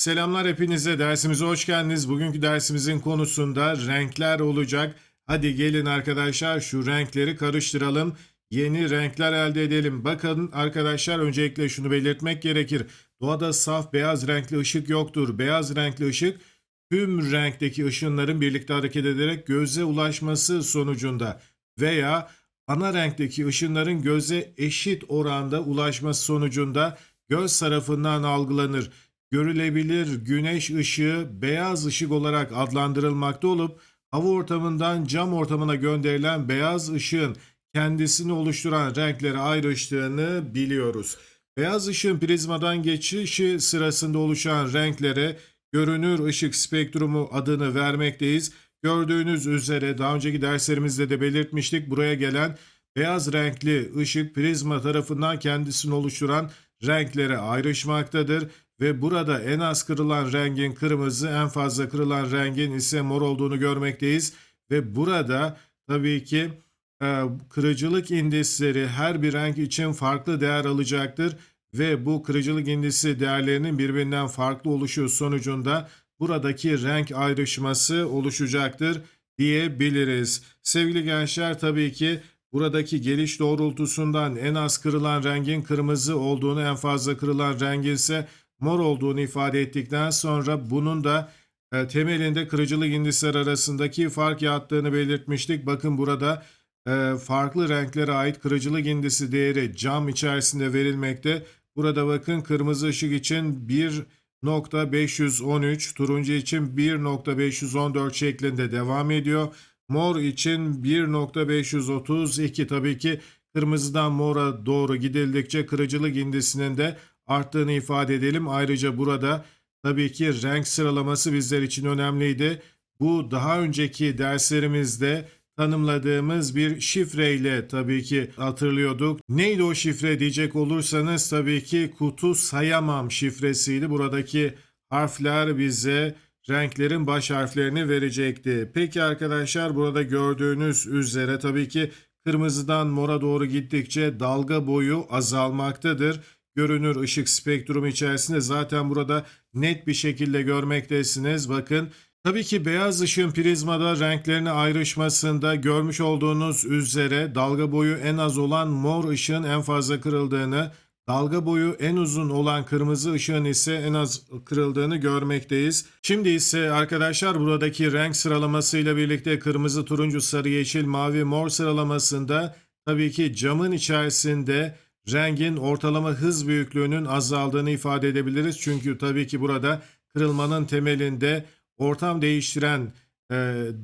Selamlar hepinize dersimize hoş geldiniz. Bugünkü dersimizin konusunda renkler olacak. Hadi gelin arkadaşlar şu renkleri karıştıralım. Yeni renkler elde edelim. Bakın arkadaşlar öncelikle şunu belirtmek gerekir. Doğada saf beyaz renkli ışık yoktur. Beyaz renkli ışık tüm renkteki ışınların birlikte hareket ederek göze ulaşması sonucunda veya ana renkteki ışınların göze eşit oranda ulaşması sonucunda göz tarafından algılanır. Görülebilir güneş ışığı beyaz ışık olarak adlandırılmakta olup hava ortamından cam ortamına gönderilen beyaz ışığın kendisini oluşturan renklere ayrıştığını biliyoruz. Beyaz ışığın prizmadan geçişi sırasında oluşan renklere görünür ışık spektrumu adını vermekteyiz. Gördüğünüz üzere daha önceki derslerimizde de belirtmiştik. Buraya gelen beyaz renkli ışık prizma tarafından kendisini oluşturan renklere ayrışmaktadır ve burada en az kırılan rengin kırmızı, en fazla kırılan rengin ise mor olduğunu görmekteyiz ve burada tabii ki e, kırıcılık indisleri her bir renk için farklı değer alacaktır ve bu kırıcılık indisi değerlerinin birbirinden farklı oluşu sonucunda buradaki renk ayrışması oluşacaktır diyebiliriz. Sevgili gençler tabii ki buradaki geliş doğrultusundan en az kırılan rengin kırmızı olduğunu, en fazla kırılan rengin ise mor olduğunu ifade ettikten sonra bunun da e, temelinde kırıcılık indisler arasındaki fark yattığını belirtmiştik. Bakın burada e, farklı renklere ait kırıcılık indisi değeri cam içerisinde verilmekte. Burada bakın kırmızı ışık için 1.513, turuncu için 1.514 şeklinde devam ediyor. Mor için 1.532 tabii ki kırmızıdan mora doğru gidildikçe kırıcılık indisinin de arttığını ifade edelim. Ayrıca burada tabii ki renk sıralaması bizler için önemliydi. Bu daha önceki derslerimizde tanımladığımız bir şifreyle tabii ki hatırlıyorduk. Neydi o şifre diyecek olursanız tabii ki kutu sayamam şifresiydi. Buradaki harfler bize renklerin baş harflerini verecekti. Peki arkadaşlar burada gördüğünüz üzere tabii ki kırmızıdan mora doğru gittikçe dalga boyu azalmaktadır. Görünür ışık spektrumu içerisinde zaten burada net bir şekilde görmektesiniz. Bakın Tabii ki beyaz ışığın prizmada renklerine ayrışmasında görmüş olduğunuz üzere dalga boyu en az olan mor ışığın en fazla kırıldığını, dalga boyu en uzun olan kırmızı ışığın ise en az kırıldığını görmekteyiz. Şimdi ise arkadaşlar buradaki renk sıralamasıyla birlikte kırmızı, turuncu, sarı, yeşil, mavi, mor sıralamasında tabii ki camın içerisinde rengin ortalama hız büyüklüğünün azaldığını ifade edebiliriz. Çünkü tabii ki burada kırılmanın temelinde ortam değiştiren e,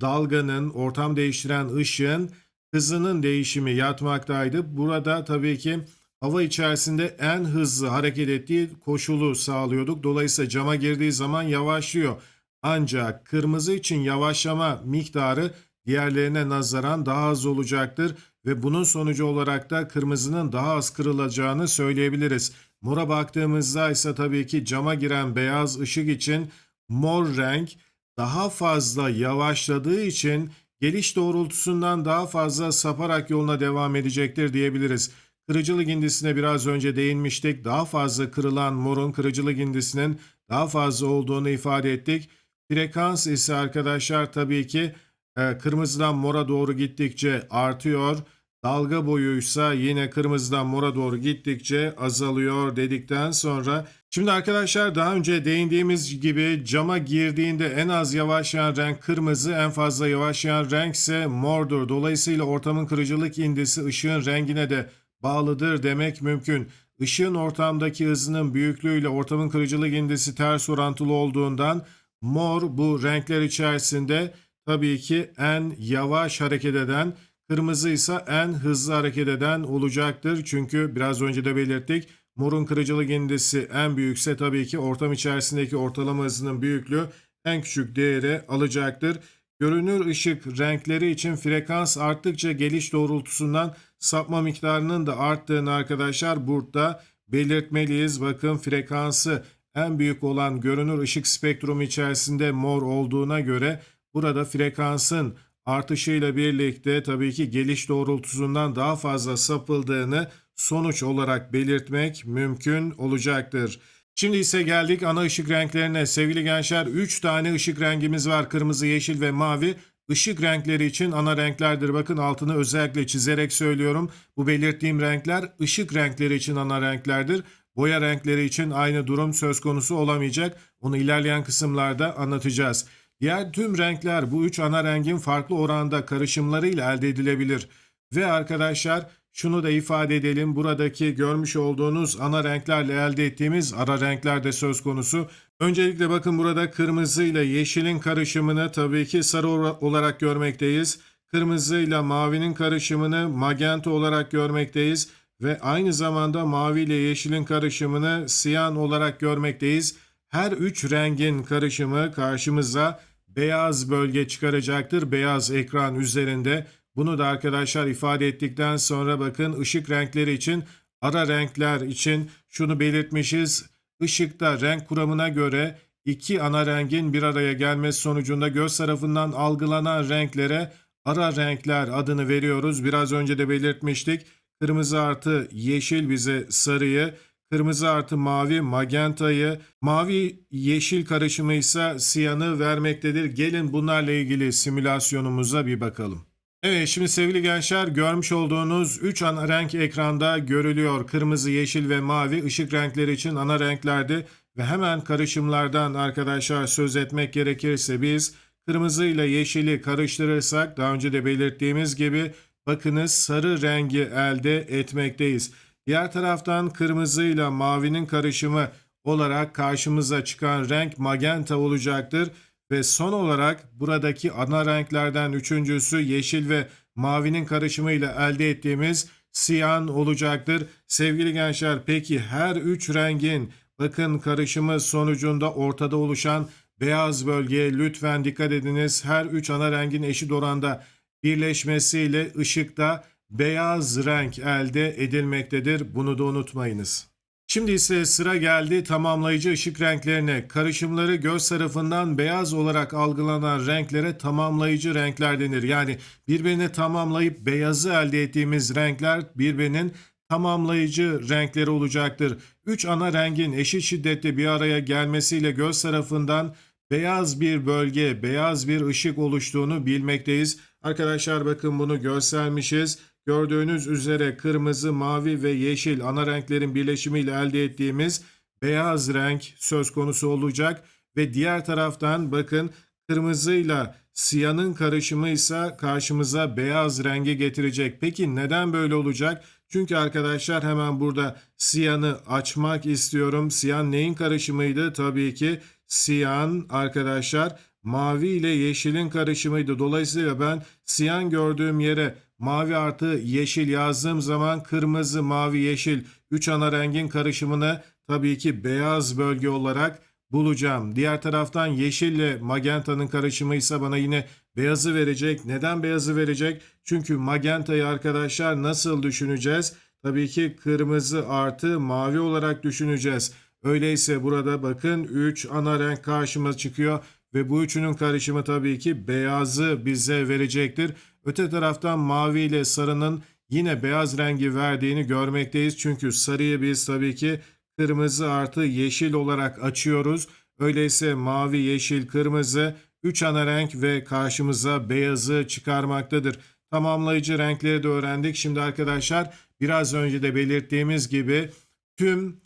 dalganın, ortam değiştiren ışığın hızının değişimi yatmaktaydı. Burada tabii ki hava içerisinde en hızlı hareket ettiği koşulu sağlıyorduk. Dolayısıyla cama girdiği zaman yavaşlıyor. Ancak kırmızı için yavaşlama miktarı diğerlerine nazaran daha az olacaktır ve bunun sonucu olarak da kırmızının daha az kırılacağını söyleyebiliriz. Mora baktığımızda ise tabii ki cama giren beyaz ışık için mor renk daha fazla yavaşladığı için geliş doğrultusundan daha fazla saparak yoluna devam edecektir diyebiliriz. Kırıcılık indisine biraz önce değinmiştik. Daha fazla kırılan morun kırıcılık indisinin daha fazla olduğunu ifade ettik. Frekans ise arkadaşlar tabii ki e, kırmızıdan mora doğru gittikçe artıyor. Dalga boyuysa yine kırmızıdan mora doğru gittikçe azalıyor dedikten sonra Şimdi arkadaşlar daha önce değindiğimiz gibi cama girdiğinde en az yavaşlayan renk kırmızı, en fazla yavaşlayan renk ise mordur. Dolayısıyla ortamın kırıcılık indisi ışığın rengine de bağlıdır demek mümkün. Işığın ortamdaki hızının büyüklüğüyle ortamın kırıcılık indisi ters orantılı olduğundan mor bu renkler içerisinde tabii ki en yavaş hareket eden, kırmızı ise en hızlı hareket eden olacaktır. Çünkü biraz önce de belirttik Morun kırıcılık indisi en büyükse tabii ki ortam içerisindeki ortalama hızının büyüklüğü en küçük değeri alacaktır. Görünür ışık renkleri için frekans arttıkça geliş doğrultusundan sapma miktarının da arttığını arkadaşlar burada belirtmeliyiz. Bakın frekansı en büyük olan görünür ışık spektrumu içerisinde mor olduğuna göre burada frekansın artışıyla birlikte tabii ki geliş doğrultusundan daha fazla sapıldığını sonuç olarak belirtmek mümkün olacaktır. Şimdi ise geldik ana ışık renklerine. Sevgili gençler 3 tane ışık rengimiz var. Kırmızı, yeşil ve mavi. Işık renkleri için ana renklerdir. Bakın altını özellikle çizerek söylüyorum. Bu belirttiğim renkler ışık renkleri için ana renklerdir. Boya renkleri için aynı durum söz konusu olamayacak. Onu ilerleyen kısımlarda anlatacağız. Diğer tüm renkler bu üç ana rengin farklı oranda karışımlarıyla elde edilebilir. Ve arkadaşlar şunu da ifade edelim. Buradaki görmüş olduğunuz ana renklerle elde ettiğimiz ara renkler de söz konusu. Öncelikle bakın burada kırmızı ile yeşilin karışımını tabii ki sarı olarak görmekteyiz. Kırmızı ile mavinin karışımını magenta olarak görmekteyiz ve aynı zamanda mavi ile yeşilin karışımını siyan olarak görmekteyiz. Her üç rengin karışımı karşımıza beyaz bölge çıkaracaktır. Beyaz ekran üzerinde. Bunu da arkadaşlar ifade ettikten sonra bakın ışık renkleri için ara renkler için şunu belirtmişiz. Işıkta renk kuramına göre iki ana rengin bir araya gelmesi sonucunda göz tarafından algılanan renklere ara renkler adını veriyoruz. Biraz önce de belirtmiştik. Kırmızı artı yeşil bize sarıyı, kırmızı artı mavi magentayı, mavi yeşil karışımı ise siyanı vermektedir. Gelin bunlarla ilgili simülasyonumuza bir bakalım. Evet şimdi sevgili gençler görmüş olduğunuz 3 ana renk ekranda görülüyor. Kırmızı, yeşil ve mavi ışık renkleri için ana renklerdi. Ve hemen karışımlardan arkadaşlar söz etmek gerekirse biz kırmızı ile yeşili karıştırırsak daha önce de belirttiğimiz gibi bakınız sarı rengi elde etmekteyiz. Diğer taraftan kırmızı ile mavinin karışımı olarak karşımıza çıkan renk magenta olacaktır. Ve son olarak buradaki ana renklerden üçüncüsü yeşil ve mavinin karışımıyla elde ettiğimiz siyan olacaktır. Sevgili gençler peki her üç rengin bakın karışımı sonucunda ortada oluşan beyaz bölgeye lütfen dikkat ediniz. Her üç ana rengin eşit oranda birleşmesiyle ışıkta beyaz renk elde edilmektedir. Bunu da unutmayınız. Şimdi ise sıra geldi tamamlayıcı ışık renklerine. Karışımları göz tarafından beyaz olarak algılanan renklere tamamlayıcı renkler denir. Yani birbirini tamamlayıp beyazı elde ettiğimiz renkler birbirinin tamamlayıcı renkleri olacaktır. Üç ana rengin eşit şiddette bir araya gelmesiyle göz tarafından beyaz bir bölge, beyaz bir ışık oluştuğunu bilmekteyiz. Arkadaşlar bakın bunu göstermişiz. Gördüğünüz üzere kırmızı, mavi ve yeşil ana renklerin birleşimiyle elde ettiğimiz beyaz renk söz konusu olacak. Ve diğer taraftan bakın kırmızıyla siyanın karışımı ise karşımıza beyaz rengi getirecek. Peki neden böyle olacak? Çünkü arkadaşlar hemen burada siyanı açmak istiyorum. Siyan neyin karışımıydı? Tabii ki siyan arkadaşlar mavi ile yeşilin karışımıydı. Dolayısıyla ben siyan gördüğüm yere mavi artı yeşil yazdığım zaman kırmızı, mavi, yeşil 3 ana rengin karışımını tabii ki beyaz bölge olarak bulacağım. Diğer taraftan yeşille magentanın karışımı ise bana yine beyazı verecek. Neden beyazı verecek? Çünkü magentayı arkadaşlar nasıl düşüneceğiz? Tabii ki kırmızı artı mavi olarak düşüneceğiz. Öyleyse burada bakın 3 ana renk karşıma çıkıyor ve bu üçünün karışımı tabii ki beyazı bize verecektir. Öte taraftan mavi ile sarının yine beyaz rengi verdiğini görmekteyiz. Çünkü sarıyı biz tabii ki kırmızı artı yeşil olarak açıyoruz. Öyleyse mavi, yeşil, kırmızı 3 ana renk ve karşımıza beyazı çıkarmaktadır. Tamamlayıcı renkleri de öğrendik. Şimdi arkadaşlar biraz önce de belirttiğimiz gibi tüm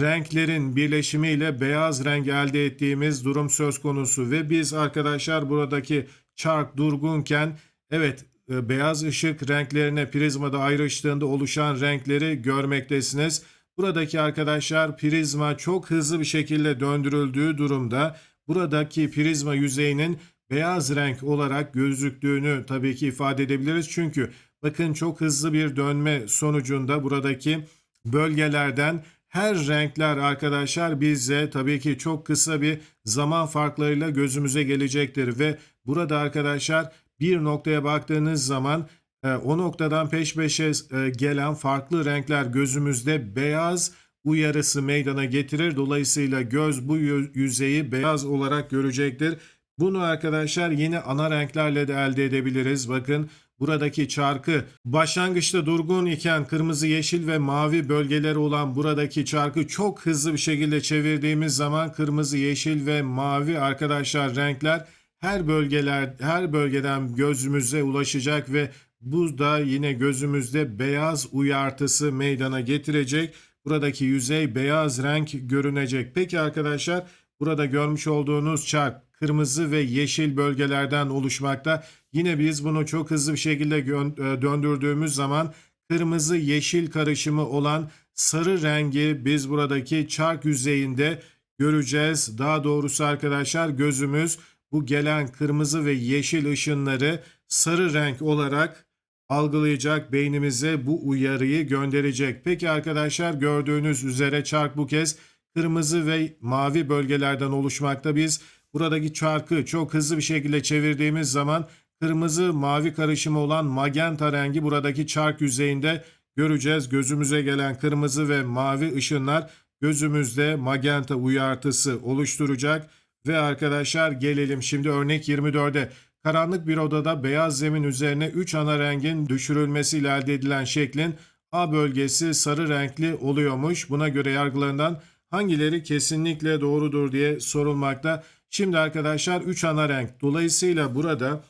renklerin birleşimiyle beyaz renk elde ettiğimiz durum söz konusu ve biz arkadaşlar buradaki çark durgunken evet e, beyaz ışık renklerine prizmada ayrıştığında oluşan renkleri görmektesiniz. Buradaki arkadaşlar prizma çok hızlı bir şekilde döndürüldüğü durumda buradaki prizma yüzeyinin beyaz renk olarak gözüktüğünü tabii ki ifade edebiliriz. Çünkü bakın çok hızlı bir dönme sonucunda buradaki bölgelerden her renkler arkadaşlar bize tabii ki çok kısa bir zaman farklarıyla gözümüze gelecektir ve burada arkadaşlar bir noktaya baktığınız zaman e, o noktadan peş peşe e, gelen farklı renkler gözümüzde beyaz uyarısı meydana getirir. Dolayısıyla göz bu yüzeyi beyaz olarak görecektir. Bunu arkadaşlar yine ana renklerle de elde edebiliriz. Bakın buradaki çarkı başlangıçta durgun iken kırmızı, yeşil ve mavi bölgeleri olan buradaki çarkı çok hızlı bir şekilde çevirdiğimiz zaman kırmızı, yeşil ve mavi arkadaşlar renkler her bölgeler her bölgeden gözümüze ulaşacak ve bu da yine gözümüzde beyaz uyartısı meydana getirecek. Buradaki yüzey beyaz renk görünecek. Peki arkadaşlar burada görmüş olduğunuz çark kırmızı ve yeşil bölgelerden oluşmakta. Yine biz bunu çok hızlı bir şekilde e, döndürdüğümüz zaman kırmızı yeşil karışımı olan sarı rengi biz buradaki çark yüzeyinde göreceğiz. Daha doğrusu arkadaşlar gözümüz bu gelen kırmızı ve yeşil ışınları sarı renk olarak algılayacak beynimize bu uyarıyı gönderecek. Peki arkadaşlar gördüğünüz üzere çark bu kez kırmızı ve mavi bölgelerden oluşmakta. Biz buradaki çarkı çok hızlı bir şekilde çevirdiğimiz zaman kırmızı mavi karışımı olan magenta rengi buradaki çark yüzeyinde göreceğiz. Gözümüze gelen kırmızı ve mavi ışınlar gözümüzde magenta uyartısı oluşturacak. Ve arkadaşlar gelelim şimdi örnek 24'e. Karanlık bir odada beyaz zemin üzerine 3 ana rengin düşürülmesiyle elde edilen şeklin A bölgesi sarı renkli oluyormuş. Buna göre yargılarından hangileri kesinlikle doğrudur diye sorulmakta. Şimdi arkadaşlar 3 ana renk. Dolayısıyla burada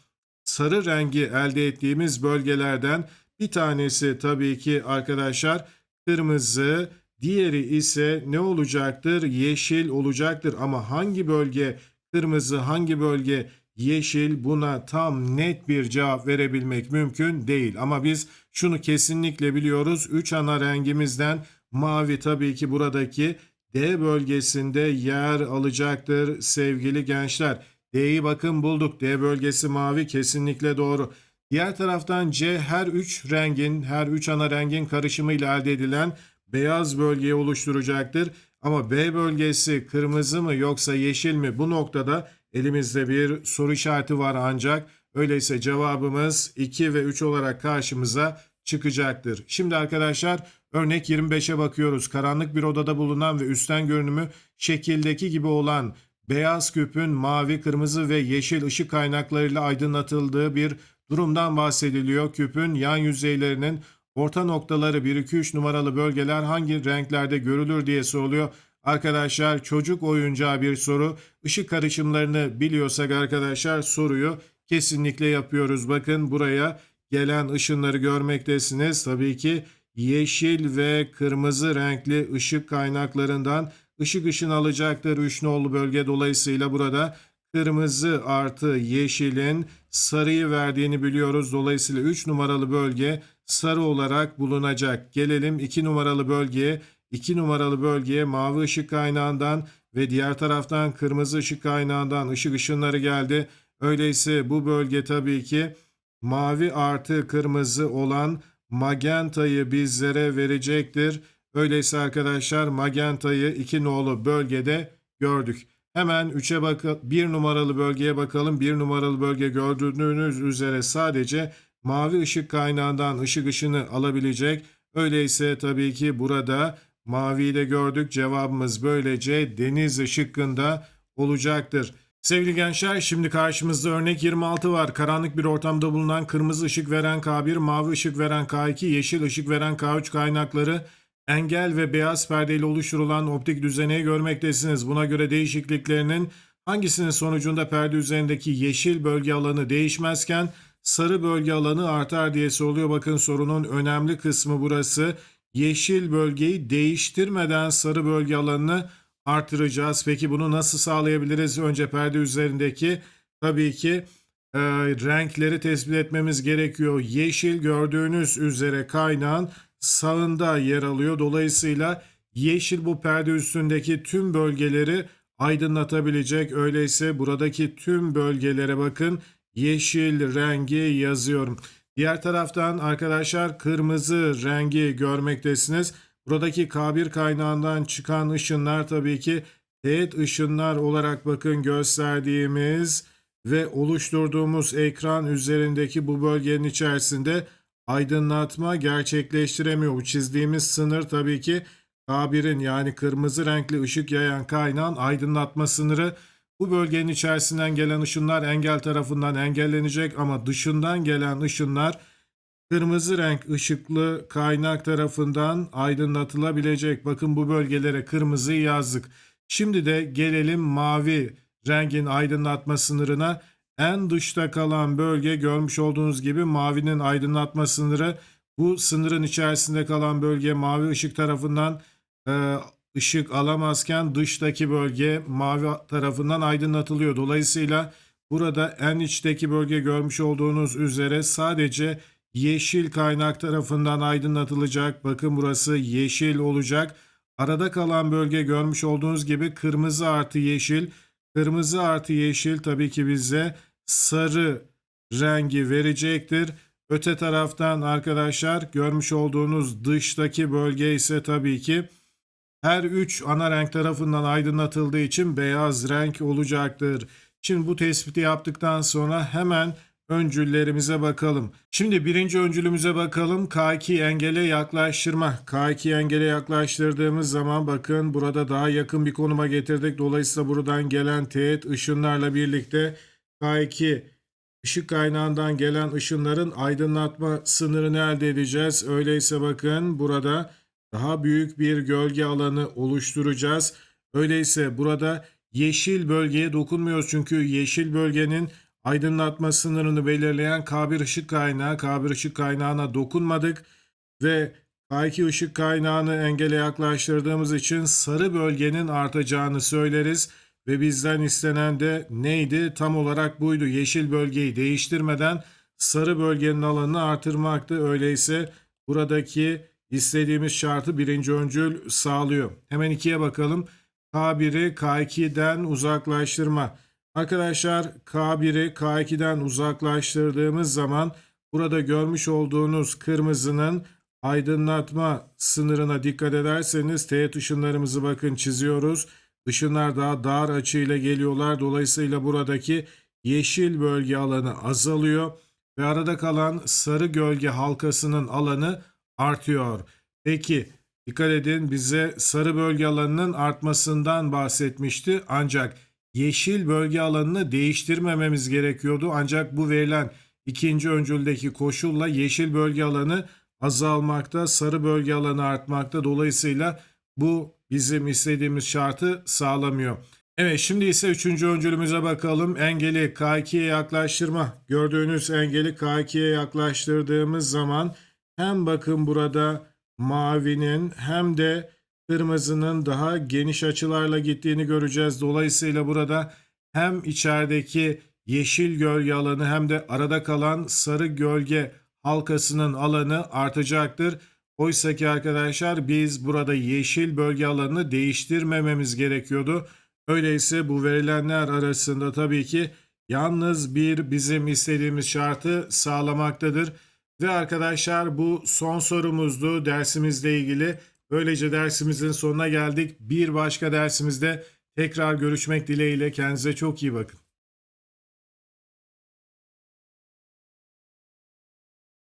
sarı rengi elde ettiğimiz bölgelerden bir tanesi tabii ki arkadaşlar kırmızı, diğeri ise ne olacaktır? Yeşil olacaktır. Ama hangi bölge kırmızı, hangi bölge yeşil buna tam net bir cevap verebilmek mümkün değil. Ama biz şunu kesinlikle biliyoruz. 3 ana rengimizden mavi tabii ki buradaki D bölgesinde yer alacaktır sevgili gençler. D'yi bakın bulduk. D bölgesi mavi kesinlikle doğru. Diğer taraftan C her 3 rengin, her 3 ana rengin karışımıyla elde edilen beyaz bölgeyi oluşturacaktır. Ama B bölgesi kırmızı mı yoksa yeşil mi? Bu noktada elimizde bir soru işareti var ancak öyleyse cevabımız 2 ve 3 olarak karşımıza çıkacaktır. Şimdi arkadaşlar örnek 25'e bakıyoruz. Karanlık bir odada bulunan ve üstten görünümü şekildeki gibi olan beyaz küpün mavi, kırmızı ve yeşil ışık kaynaklarıyla aydınlatıldığı bir durumdan bahsediliyor. Küpün yan yüzeylerinin orta noktaları 1-2-3 numaralı bölgeler hangi renklerde görülür diye soruluyor. Arkadaşlar çocuk oyuncağı bir soru. Işık karışımlarını biliyorsak arkadaşlar soruyu kesinlikle yapıyoruz. Bakın buraya gelen ışınları görmektesiniz. Tabii ki yeşil ve kırmızı renkli ışık kaynaklarından ışık ışın alacaktır 3 nolu bölge dolayısıyla burada kırmızı artı yeşilin sarıyı verdiğini biliyoruz. Dolayısıyla 3 numaralı bölge sarı olarak bulunacak. Gelelim 2 numaralı bölgeye. 2 numaralı bölgeye mavi ışık kaynağından ve diğer taraftan kırmızı ışık kaynağından ışık ışınları geldi. Öyleyse bu bölge tabii ki mavi artı kırmızı olan magentayı bizlere verecektir. Öyleyse arkadaşlar magentayı 2 nolu bölgede gördük. Hemen 3'e bakalım. 1 numaralı bölgeye bakalım. 1 numaralı bölge gördüğünüz üzere sadece mavi ışık kaynağından ışık ışını alabilecek. Öyleyse tabii ki burada maviyi de gördük. Cevabımız böylece deniz şıkkında olacaktır. Sevgili gençler şimdi karşımızda örnek 26 var. Karanlık bir ortamda bulunan kırmızı ışık veren K1, mavi ışık veren K2, yeşil ışık veren K3 kaynakları engel ve beyaz perdeyle oluşturulan optik düzeneyi görmektesiniz. Buna göre değişikliklerinin hangisinin sonucunda perde üzerindeki yeşil bölge alanı değişmezken sarı bölge alanı artar diye soruluyor. Bakın sorunun önemli kısmı burası. Yeşil bölgeyi değiştirmeden sarı bölge alanını artıracağız. Peki bunu nasıl sağlayabiliriz? Önce perde üzerindeki tabii ki e, renkleri tespit etmemiz gerekiyor. Yeşil gördüğünüz üzere kaynağın sağında yer alıyor. Dolayısıyla yeşil bu perde üstündeki tüm bölgeleri aydınlatabilecek. Öyleyse buradaki tüm bölgelere bakın yeşil rengi yazıyorum. Diğer taraftan arkadaşlar kırmızı rengi görmektesiniz. Buradaki K1 kaynağından çıkan ışınlar tabii ki teğet ışınlar olarak bakın gösterdiğimiz ve oluşturduğumuz ekran üzerindeki bu bölgenin içerisinde aydınlatma gerçekleştiremiyor. Bu çizdiğimiz sınır tabii ki K1'in yani kırmızı renkli ışık yayan kaynağın aydınlatma sınırı. Bu bölgenin içerisinden gelen ışınlar engel tarafından engellenecek ama dışından gelen ışınlar kırmızı renk ışıklı kaynak tarafından aydınlatılabilecek. Bakın bu bölgelere kırmızıyı yazdık. Şimdi de gelelim mavi rengin aydınlatma sınırına. En dışta kalan bölge görmüş olduğunuz gibi mavinin aydınlatma sınırı. Bu sınırın içerisinde kalan bölge mavi ışık tarafından e, ışık alamazken dıştaki bölge mavi tarafından aydınlatılıyor. Dolayısıyla burada en içteki bölge görmüş olduğunuz üzere sadece yeşil kaynak tarafından aydınlatılacak. Bakın burası yeşil olacak. Arada kalan bölge görmüş olduğunuz gibi kırmızı artı yeşil. Kırmızı artı yeşil tabii ki bize sarı rengi verecektir. Öte taraftan arkadaşlar görmüş olduğunuz dıştaki bölge ise tabii ki her üç ana renk tarafından aydınlatıldığı için beyaz renk olacaktır. Şimdi bu tespiti yaptıktan sonra hemen öncüllerimize bakalım. Şimdi birinci öncülümüze bakalım. K2 engele yaklaştırma. K2 engele yaklaştırdığımız zaman bakın burada daha yakın bir konuma getirdik. Dolayısıyla buradan gelen teğet ışınlarla birlikte K2 ışık kaynağından gelen ışınların aydınlatma sınırını elde edeceğiz. Öyleyse bakın burada daha büyük bir gölge alanı oluşturacağız. Öyleyse burada yeşil bölgeye dokunmuyoruz çünkü yeşil bölgenin aydınlatma sınırını belirleyen K1 ışık kaynağı, K1 ışık kaynağına dokunmadık ve K2 ışık kaynağını engele yaklaştırdığımız için sarı bölgenin artacağını söyleriz ve bizden istenen de neydi? Tam olarak buydu. Yeşil bölgeyi değiştirmeden sarı bölgenin alanını artırmaktı. Öyleyse buradaki istediğimiz şartı birinci öncül sağlıyor. Hemen ikiye bakalım. K1'i K2'den uzaklaştırma. Arkadaşlar K1'i K2'den uzaklaştırdığımız zaman burada görmüş olduğunuz kırmızının aydınlatma sınırına dikkat ederseniz teğet ışınlarımızı bakın çiziyoruz. Işınlar daha dar açıyla geliyorlar. Dolayısıyla buradaki yeşil bölge alanı azalıyor ve arada kalan sarı gölge halkasının alanı artıyor. Peki dikkat edin bize sarı bölge alanının artmasından bahsetmişti. Ancak yeşil bölge alanını değiştirmememiz gerekiyordu. Ancak bu verilen ikinci öncüldeki koşulla yeşil bölge alanı azalmakta, sarı bölge alanı artmakta. Dolayısıyla bu bizim istediğimiz şartı sağlamıyor. Evet şimdi ise üçüncü öncülümüze bakalım. Engeli K2'ye yaklaştırma. Gördüğünüz engeli K2'ye yaklaştırdığımız zaman hem bakın burada mavinin hem de kırmızının daha geniş açılarla gittiğini göreceğiz. Dolayısıyla burada hem içerideki yeşil gölge alanı hem de arada kalan sarı gölge halkasının alanı artacaktır. Oysa ki arkadaşlar biz burada yeşil bölge alanını değiştirmememiz gerekiyordu. Öyleyse bu verilenler arasında tabii ki yalnız bir bizim istediğimiz şartı sağlamaktadır. Ve arkadaşlar bu son sorumuzdu dersimizle ilgili. Böylece dersimizin sonuna geldik. Bir başka dersimizde tekrar görüşmek dileğiyle kendinize çok iyi bakın.